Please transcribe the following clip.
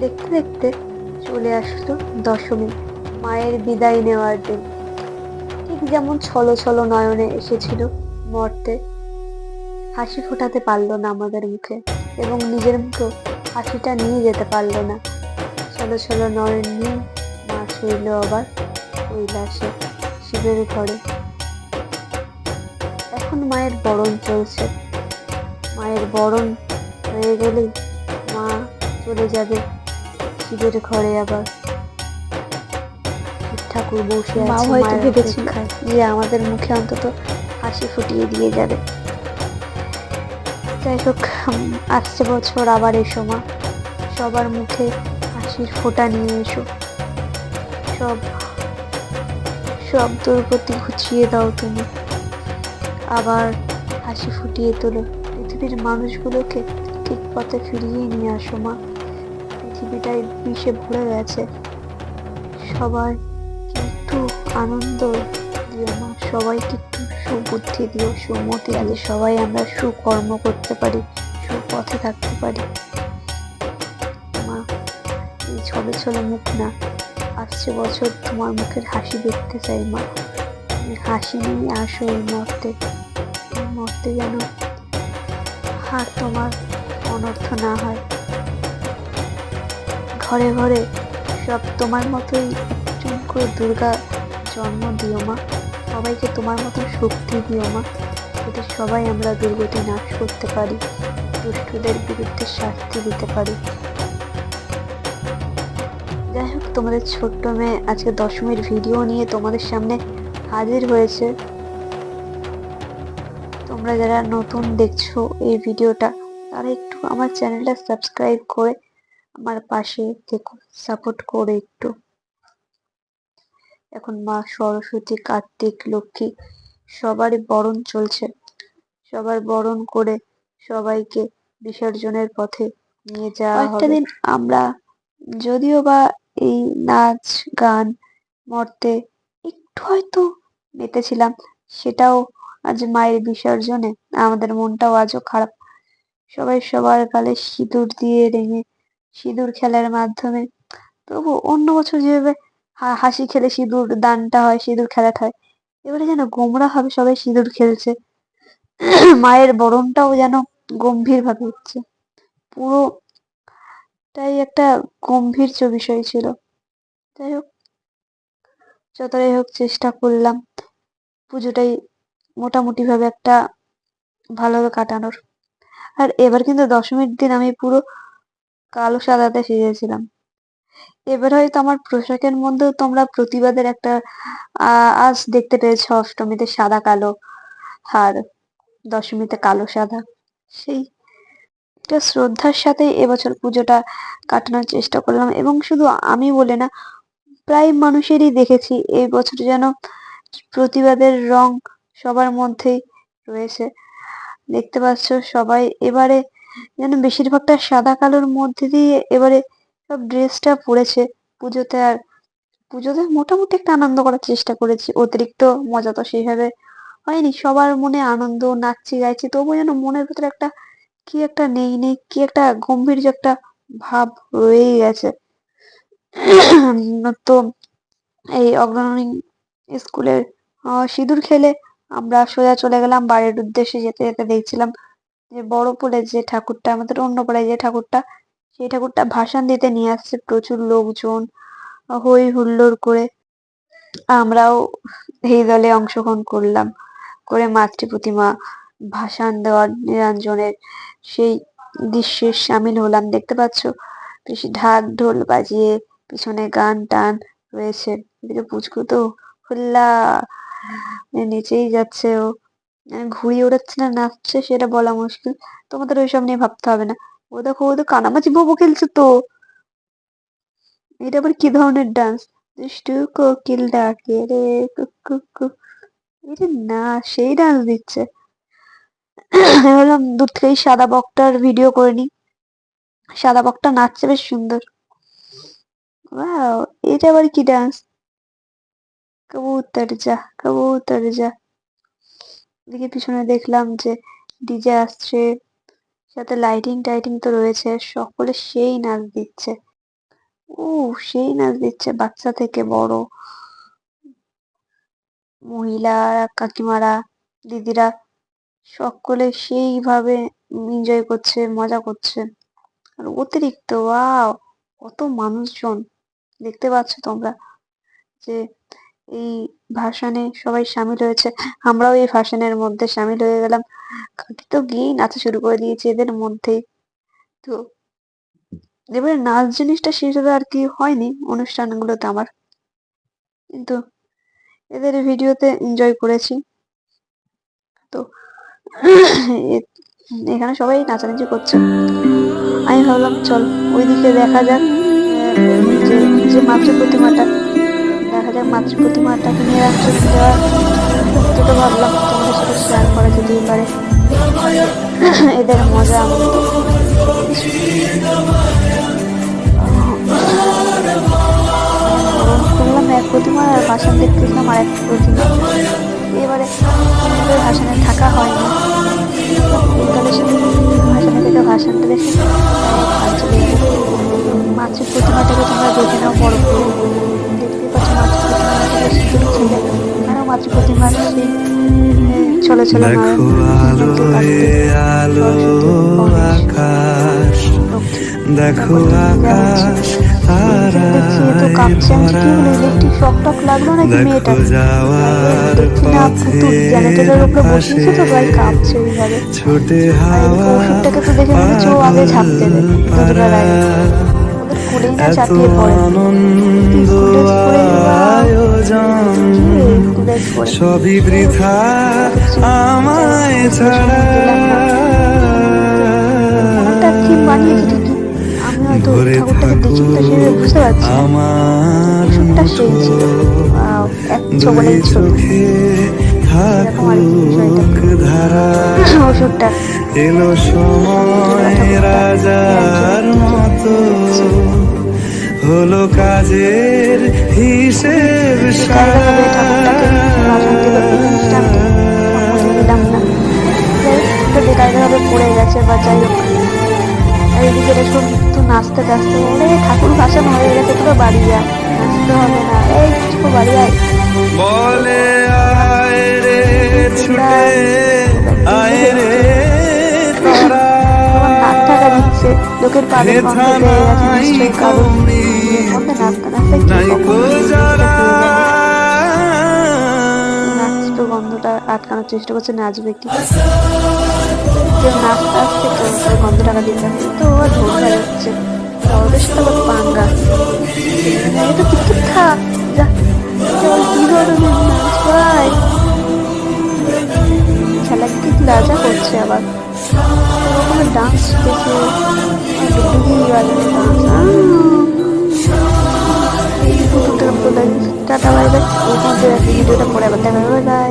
দেখতে দেখতে চলে আসলো দশমী, মায়ের বিদায় নেওয়ার দিন। ঠিক যেমন ছলো ছলো নয়নে এসেছিল মর্তে। হাসি ফোটাতে পারল না আমাদের মুখে এবং নিজের মুখে হাসিটা নিয়ে যেতে পারল না। ছলো ছলো নয়ন নিয়ে মা শুইল আবার কৈলাসে শিবের ঘরে। এখন মায়ের বরণ চলছে। মায়ের বরণ হয়ে গেলেই মা চলে যাবে ঘরে আবার। ঠাকুর বসে মা হয়তো ভেবেছিল। যে আমাদের মুখে অন্তত হাসি ফুটিয়ে দিয়ে যাবে। যাই হোক আসছে বছর আবার এসো মা। সবার মুখে হাসির ফোঁটা নিয়ে এসো। সব সব দুর্গতি ঘুচিয়ে দাও তুমি। আবার হাসি ফুটিয়ে তোলো। পৃথিবীর মানুষগুলোকে ঠিক পথে ফিরিয়ে নিয়ে আসো মা। পৃথিবীটাই বিষে ভরে গেছে। সবাই একটু আনন্দ দিও মা সবাইকে একটু সুবুদ্ধি দিও, সুমতি দিও। সবাই আমরা সুকর্ম করতে পারি, সুপথে থাকতে পারি। মা, এই ছবে ছলে মুখ না। আসছে বছর তোমার মুখের হাসি দেখতে চাই, মা। হাসি নিয়ে আসো এই মর্তে এই মুহূর্তে যেন আর তোমার অনর্থ না হয়। ঘরে ঘরে সব তোমার মতোই করে দুর্গা জন্ম দিও মা। সবাইকে তোমার মতো শক্তি দিও মা, যাতে সবাই আমরা দুর্গতি নাশ করতে পারি, দুষ্টদের বিরুদ্ধে শাস্তি দিতে পারি। যাই হোক, তোমাদের ছোট্ট মেয়ে আজকে দশমীর ভিডিও নিয়ে তোমাদের সামনে হাজির হয়েছে। তোমরা যারা নতুন দেখছ এই ভিডিওটা তারা একটু আমার চ্যানেলটা সাবস্ক্রাইব করে আমার পাশে দেখো সাপোর্ট করে একটু। এখন মা সরস্বতী, কার্তিক, লক্ষ্মী, সবারই বরণ চলছে। সবার বরণ করে সবাইকে বিসর্জনের পথে নিয়ে যাওয়া কয়েকটা দিন আমরা যদিও বা এই নাচ, গান, মর্তে একটু হয়তো মেতেছিলাম সেটাও আজ মায়ের বিসর্জনে আমাদের মনটাও আজও খারাপ। সবাই সবার গালে সিঁদুর দিয়ে রেঙে সিঁদুর খেলার মাধ্যমে। তবু অন্য বছর যেভাবে হাসি খেলে সিঁদুর দানটা হয়, সিঁদুর খেলাটা হয়, এবারে যেন গোমরা ভাবে সবাই সিঁদুর খেলছে। মায়ের বরণটাও যেন গম্ভীর ভাবে হচ্ছে। পুরো তাই একটা গম্ভীর বিষয় ছিল। যাই হোক, যতটাই হোক চেষ্টা করলাম পুজোটাই মোটামুটি ভাবে একটা ভালোভাবে কাটানোর। আর এবার কিন্তু দশমীর দিন আমি পুরো কালো সাদাতে সেজেছিলাম এবার হয়তো আমার পোশাকের মধ্যেও তোমরা প্রতিবাদের একটা আজ দেখতে পেয়েছ, অষ্টমীতে সাদা কালো আর দশমীতে কালো সাদা। সেই একটা শ্রদ্ধার সাথে এবছর পুজোটা কাটানোর চেষ্টা করলাম এবং শুধু আমি বলে না, প্রায় মানুষেরই দেখেছি এই বছর যেন প্রতিবাদের রং সবার মধ্যেই রয়েছে। দেখতে পাচ্ছ সবাই এবারে যেন বেশিরভাগটা সাদা কালোর মধ্যে দিয়ে এবারে সব ড্রেসটা পরেছে পুজোতে। আর পুজোতে মোটামুটি একটা আনন্দ করার চেষ্টা করেছি, অতিরিক্ত মজা তো সেইভাবে হয়নি। সবার মনে আনন্দ, নাচছি, গাইছি, তবুও যেন মনের ভিতরে একটা কি একটা নেই নেই, কি একটা গম্ভীর্য একটা ভাব রয়েই গেছে। তো এই অগ্রণী স্কুলের সিঁদুর খেলে আমরা সোজা চলে গেলাম, বাড়ির উদ্দেশ্যে যেতে যেতে দেখছিলাম যে বড় পোলের যে ঠাকুরটা, আমাদের অন্য পাড়ায় যে ঠাকুরটা, সেই ঠাকুরটা ভাসান দিতে নিয়ে আসছে প্রচুর লোকজন হই হুল্লোড় করে। আমরাও এই দলে অংশগ্রহণ করলাম, করে মাতৃ প্রতিমা ভাসান দেওয়ার নিরঞ্জনের সেই দৃশ্যে সামিল হলাম। দেখতে পাচ্ছ, বেশি ঢাক ঢোল বাজিয়ে পিছনে গান টান রয়েছে। এদিকে পুচকু তো হুল্লা নেচেই যাচ্ছে ও। ঘুড়ি ওড়াচ্ছে না, নাচছে, সেটা বলা মুশকিল। তোমাদের ওইসব নিয়ে ভাবতে হবে না। ও দেখো, ও তো কানামাছি বোবো খেলছে তো। এটা আবার কি ধরনের ডান্স কোকিল ডাকে রে কুকু না, সেই ডান্স দিচ্ছে। আমি ভাবলাম, দূর থেকেই সাদা বকটার ভিডিও করে নি সাদা বকটা নাচছে, বেশ সুন্দর। এটা আবার কি ডান্স কবুতর যা কবুতর যা। এদিকে পিছনে দেখলাম যে ডিজে আসছে, সাথে লাইটিং টাইটিং তো রয়েছে, সকলে সেই নাচ দিচ্ছে। ও সেই নাচ দিচ্ছে বাচ্চা থেকে বড়। মহিলারা, কাকিমারা, দিদিরা, সকলে সেইভাবে এনজয় করছে, মজা করছে। আর অতিরিক্ত কত মানুষজন। দেখতে পাচ্ছ তোমরা যে এই ভাসানে সবাই সামিল হয়েছে। আমরাও এই ভাসানের মধ্যে সামিল হয়ে গেলাম। কাকি তো গিয়েই নাচা শুরু করে দিয়েছে এদের মধ্যেই তো এবারে নাচ জিনিসটা সেভাবে আর কি হয়নি অনুষ্ঠানগুলোতে আমার। কিন্তু এদের ভিডিওতে এনজয় করেছি। তো এখানে সবাই নাচানাচি করছে। আমি ভাবলাম, চল ওইদিকে দেখা যাক। যে যে মাতৃ প্রতিমাটা যাক মাতৃ প্রতিমাটাকে নিয়ে রাখছে যেটা ভাবলাম তোমাদের সাথে শেয়ার করা যেতেই পারে। এদের মজা। আনন্দ শুনলাম এক প্রতিমা আর ভাষণ দেখতেছিলাম আর এক প্রতিমা। এবারে আমাদের ভাষণে থাকা হয়নি। ভাষণে থেকে ভাষণটা দেখে জেনারেটরের উপরে বসিয়েছে তো প্রায় কাঁপছে ওইভাবে ছোটে হাওয়া দেখে আগে ঝাঁপ দেবে। আনন্দ সবই বৃথা আমায় ছাড়া। ঘরে না। আমার দুই চোখে থাকুক ধারা। এলো সময় রাজার মতো। হলো কাজের হিসেব বিকালবেলা বা যাই হোক আর এদিকে দেখুন তো নাচতে ওরে ঠাকুর ভাষণ হয়ে গেছে তোকে বাড়ি যা নাচতে হবে না। এই ছোট বাড়ি আয়। বলে আয় রে ছুটে আয় রে তারা। আমার নাক ঢাকা দিচ্ছে লোকের পেয়ে গেছে নিশ্চয়ই কারণ নাচতে নাচতে কি গন্ধটা আটকানোর চেষ্টা করছে নাচবে কি কেউ নাচতে আসছে কেউ তার গন্ধ টাকা দিতে তো ও ধরে যাচ্ছে ওদের সাথে আবার পাঙ্গা। এটা চুপ থাক, যা। কি ধরনের নাচ করায় খেলা কি লাজা করছে আবার? ডান্স দেখে ডুবডুবি বাজারে ডান্স টাটা বাই বাই এই ভিডিওটা পরে আবার দেখা হবে বাই